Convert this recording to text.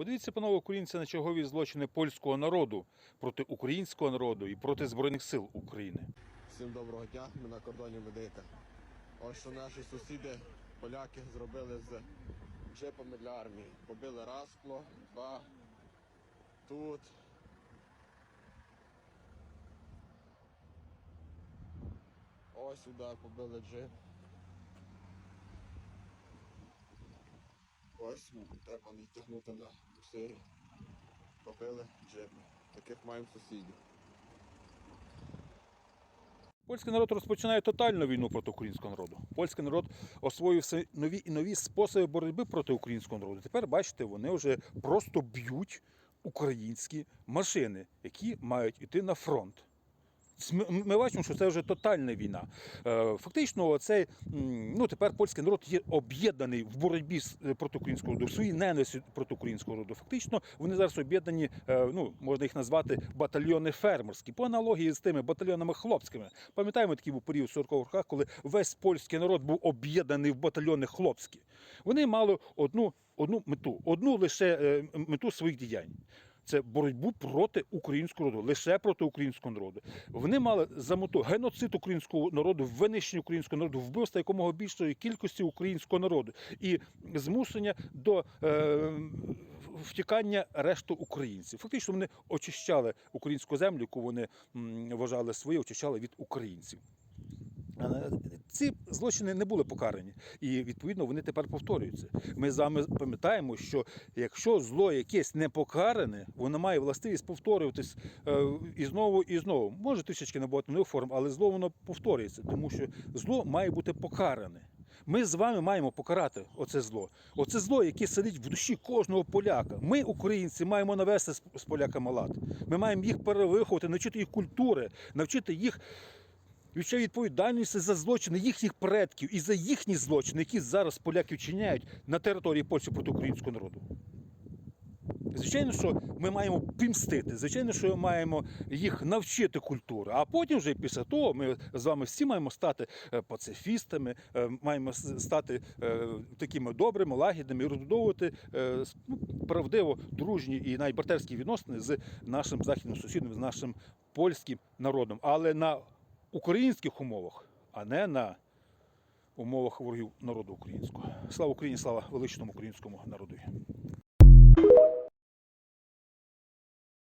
Подивіться, панове українці, на чергові злочини польського народу проти українського народу і проти Збройних сил України. Всім доброго дня, ми на кордоні Медика. Ось що наші сусіди, поляки, зробили з джипами для армії. Побили раз скло, два, тут. Ось удар побили джип. Ось треба не тягнути на бусирі. Побили джипи. Таких маємо сусідів. Польський народ розпочинає тотальну війну проти українського народу. Польський народ освоїв нові і нові способи боротьби проти українського народу. Тепер бачите, вони вже просто б'ють українські машини, які мають йти на фронт. Ми бачимо, що це вже тотальна війна. Е, Фактично, цей, ну, тепер польський народ є об'єднаний в боротьбі е, проти українського народу, в своїй ненависті проти українського народу. Фактично, вони зараз об'єднані, е, ну, можна їх назвати батальйони фермерські, по аналогії з тими батальйонами хлопськими. Пам'ятаємо такий був період в 40-х роках, коли весь польський народ був об'єднаний в батальйони хлопські. Вони мали одну, одну мету, одну лише мету своїх діянь. Це боротьбу проти українського народу, лише проти українського народу. Вони мали за мету геноцид українського народу, винищення українського народу, вбивства якомога більшої кількості українського народу і змушення до е, втікання решту українців. Фактично вони очищали українську землю, яку вони м, вважали своєю, очищали від українців. Ці злочини не були покарані, і відповідно вони тепер повторюються. Ми з вами пам'ятаємо, що якщо зло якесь не покаране, воно має властивість повторюватись е, і знову і знову. Може трішечки набагато нових форм, але зло воно повторюється, тому що зло має бути покаране. Ми з вами маємо покарати оце зло. Оце зло, яке сидить в душі кожного поляка. Ми, українці, маємо навести з поляками лад. Ми маємо їх перевиховувати, навчити їх культури, навчити їх відчуття відповідальності за злочини їхніх предків і за їхні злочини, які зараз поляки вчиняють на території Польщі проти українського народу. Звичайно, що ми маємо пімстити, звичайно, що ми маємо їх навчити культури. А потім, вже після того, ми з вами всі маємо стати е, пацифістами, е, маємо стати е, такими добрими, лагідними і розбудовувати ну, правдиво дружні і навіть братерські відносини з нашим західним сусідом, з нашим польським народом, але на українських умовах, а не на умовах ворогів народу українського. Слава Україні, слава величному українському народу.